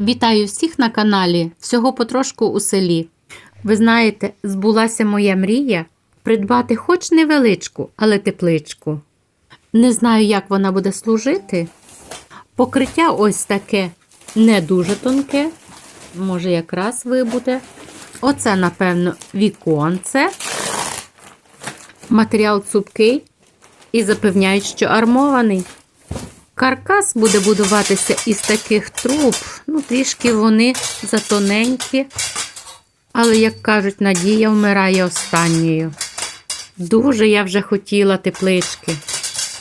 Вітаю всіх на каналі Всього потрошку у селі. Ви знаєте, збулася моя мрія придбати хоч невеличку, але тепличку. Не знаю, як вона буде служити. Покриття ось таке не дуже тонке, може, якраз вибуде. Оце, напевно, віконце. Матеріал цупкий і запевняють, що армований. Каркас буде будуватися із таких труб. Ну, трішки вони затоненькі. Але, як кажуть, надія вмирає останньою. Дуже я вже хотіла теплички.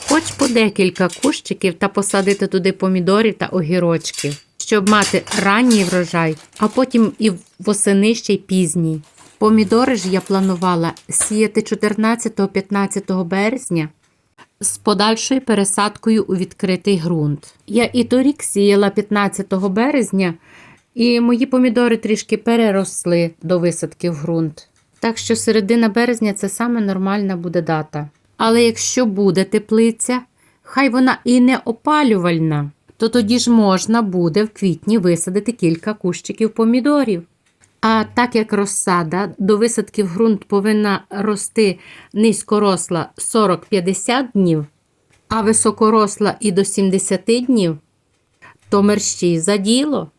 Хоч по декілька кущиків та посадити туди помідорів та огірочків, щоб мати ранній врожай, а потім і восени ще й пізній. Помідори ж я планувала сіяти 14-15 березня з подальшою пересадкою у відкритий ґрунт. Я і торік сіяла 15 березня, і мої помідори трішки переросли до висадки в ґрунт. Так що середина березня це саме нормальна буде дата. Але якщо буде теплиця, хай вона і не опалювальна, то тоді ж можна буде в квітні висадити кілька кущиків помідорів. А так як розсада до висадки в ґрунт повинна рости низькоросла 40-50 днів, а високоросла і до 70 днів, то мерщій за діло.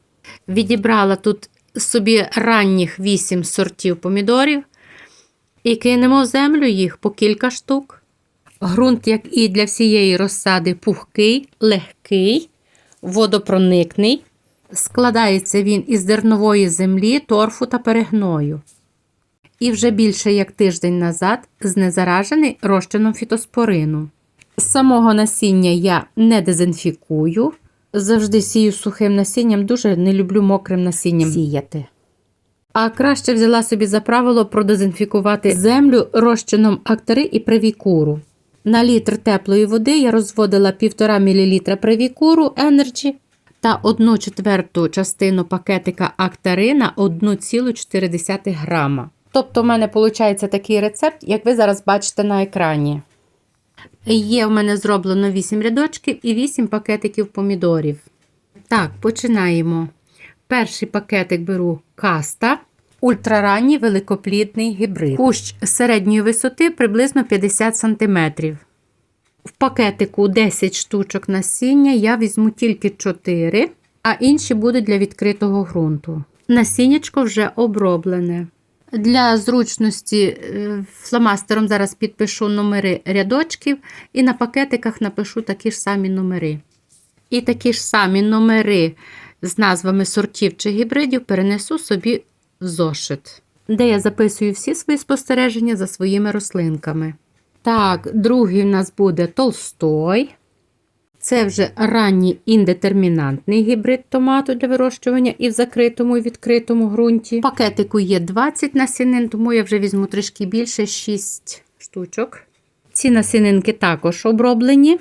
Відібрала тут собі ранніх 8 сортів помідорів і кинемо в землю їх по кілька штук. Грунт, як і для всієї розсади, пухкий, легкий, водопроникний. Складається він із зернової землі, торфу та перегною. І вже більше як тиждень назад знезаражений розчином фітоспорину. З самого насіння я не дезінфікую. Завжди сію сухим насінням, дуже не люблю мокрим насінням сіяти. А краще взяла собі за правило продезінфікувати землю розчином актари і привікуру. На літр теплої води я розводила 1,5 мл привікуру Energy та 1 четверту частину пакетика актари на 1,4 грама. Тобто, в мене виходить такий рецепт, як ви зараз бачите на екрані. Є в мене зроблено 8 рядочків і 8 пакетиків помідорів. Так, починаємо. Перший пакетик беру каста. Ультраранній великоплідний гібрид. Кущ середньої висоти приблизно 50 см. В пакетику 10 штучок насіння я візьму тільки 4, а інші будуть для відкритого ґрунту. Насіннячко вже оброблене. Для зручності е, фломастером зараз підпишу номери рядочків і на пакетиках напишу такі ж самі номери. І такі ж самі номери з назвами сортів чи гібридів перенесу собі в зошит, де я записую всі свої спостереження за своїми рослинками. Так, другий в нас буде толстой. Це вже ранній індетермінантний гібрид томату для вирощування і в закритому і відкритому ґрунті. Пакетику є 20 насінин, тому я вже візьму трішки більше 6 штучок. Ці насінинки також оброблені.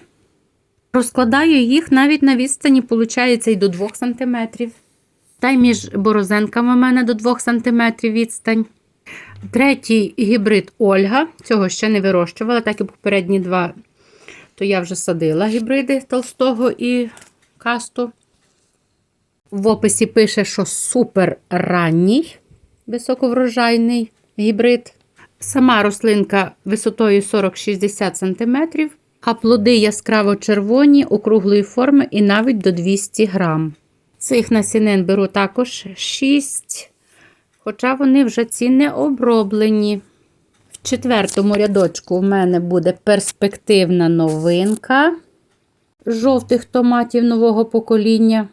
Розкладаю їх навіть на відстані, виходить, і до 2 см. Та й між борозенками в мене до 2 см відстань. Третій гібрид Ольга. Цього ще не вирощувала, так і попередні два, то я вже садила гібриди толстого і касту. В описі пише, що супер ранній високоврожайний гібрид. Сама рослинка висотою 40-60 см, а плоди яскраво червоні, округлої форми і навіть до 200 грам. Цих насінин беру також 6, хоча вони вже ці не оброблені. В четвертому рядочку у мене буде перспективна новинка жовтих томатів нового покоління.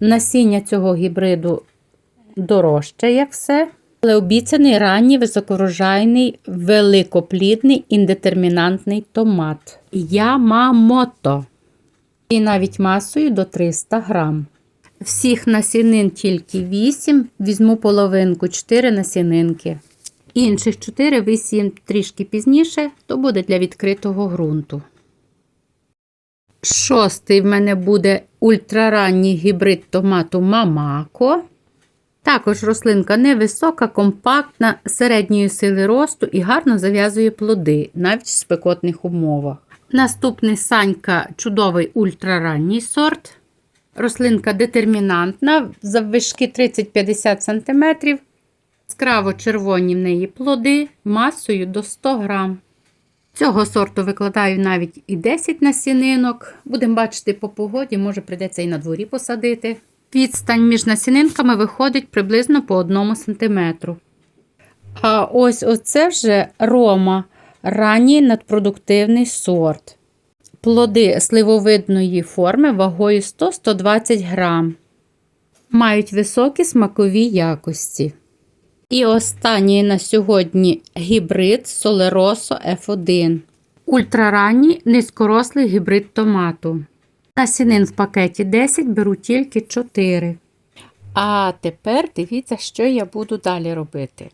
Насіння цього гібриду дорожче, як все. Але обіцяний ранній високорожайний, великоплідний індетермінантний томат. Ямамото. І навіть масою до 300 грам. Всіх насінин тільки 8, візьму половинку 4 насінинки. Інших 4 висіємо трішки пізніше, то буде для відкритого ґрунту. Шостий в мене буде ультраранній гібрид томату Мамако. Також рослинка невисока, компактна, середньої сили росту і гарно зав'язує плоди, навіть в спекотних умовах. Наступний санька чудовий ультраранній сорт. Рослинка детермінантна, заввишки 30-50 см. Яскраво червоні в неї плоди масою до 100 грам. Цього сорту викладаю навіть і 10 насінинок. Будемо бачити по погоді, може прийдеться і на дворі посадити. Відстань між насінинками виходить приблизно по 1 см. А ось оце вже рома, ранній надпродуктивний сорт. Плоди сливовидної форми вагою 100-120 грам. Мають високі смакові якості. І останній на сьогодні гібрид Солеросо F1. Ультраранній низькорослий гібрид томату. Насінин в пакеті 10 беру тільки 4. А тепер дивіться, що я буду далі робити.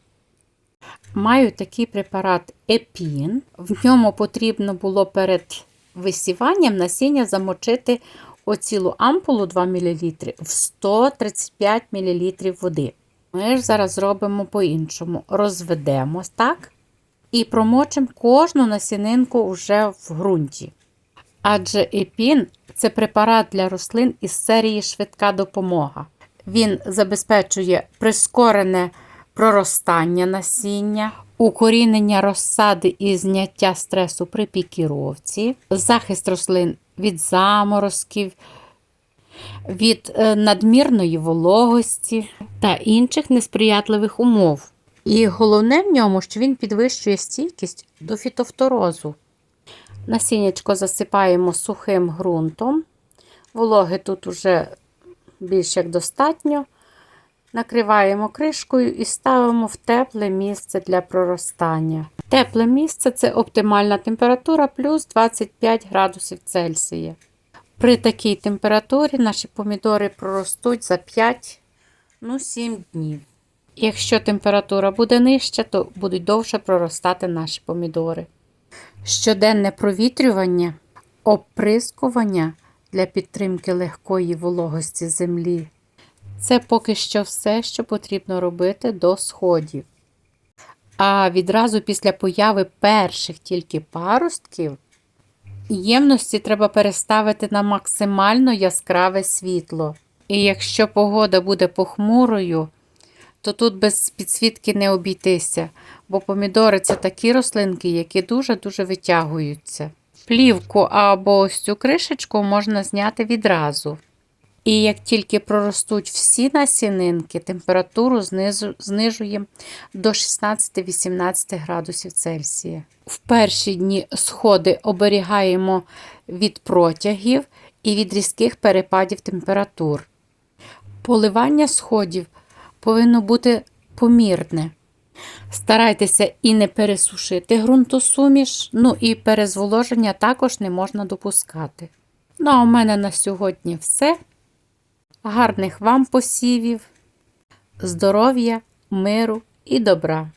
Маю такий препарат Епін. В ньому потрібно було перед висіванням насіння замочити оцілу ампулу 2 мл в 135 мл води. Ми ж зараз зробимо по-іншому. Розведемо так і промочимо кожну насінинку вже в ґрунті. Адже епін це препарат для рослин із серії Швидка допомога. Він забезпечує прискорене проростання насіння, укорінення розсади і зняття стресу при пікіровці, захист рослин від заморозків, від е, надмірної вологості та інших несприятливих умов. І головне в ньому, що він підвищує стійкість до фітофторозу. Насіннячко засипаємо сухим ґрунтом. Вологи тут уже більш як достатньо. Накриваємо кришкою і ставимо в тепле місце для проростання. Тепле місце це оптимальна температура плюс 25 градусів Цельсія. При такій температурі наші помідори проростуть за 5 ну, 7 днів. Якщо температура буде нижча, то будуть довше проростати наші помідори. Щоденне провітрювання, оприскування для підтримки легкої вологості землі. Це поки що все, що потрібно робити до сходів. А відразу після появи перших тільки паростків ємності треба переставити на максимально яскраве світло. І якщо погода буде похмурою, то тут без підсвітки не обійтися, бо помідори це такі рослинки, які дуже-дуже витягуються. Плівку або ось цю кришечку можна зняти відразу. І як тільки проростуть всі насінинки, температуру знизу, знижуємо до 16-18 градусів Цельсія. В перші дні сходи оберігаємо від протягів і від різких перепадів температур. Поливання сходів повинно бути помірне. Старайтеся і не пересушити ґрунтосуміш, ну і перезволоження також не можна допускати. Ну а у мене на сьогодні все. Гарних вам посівів, здоров'я, миру і добра!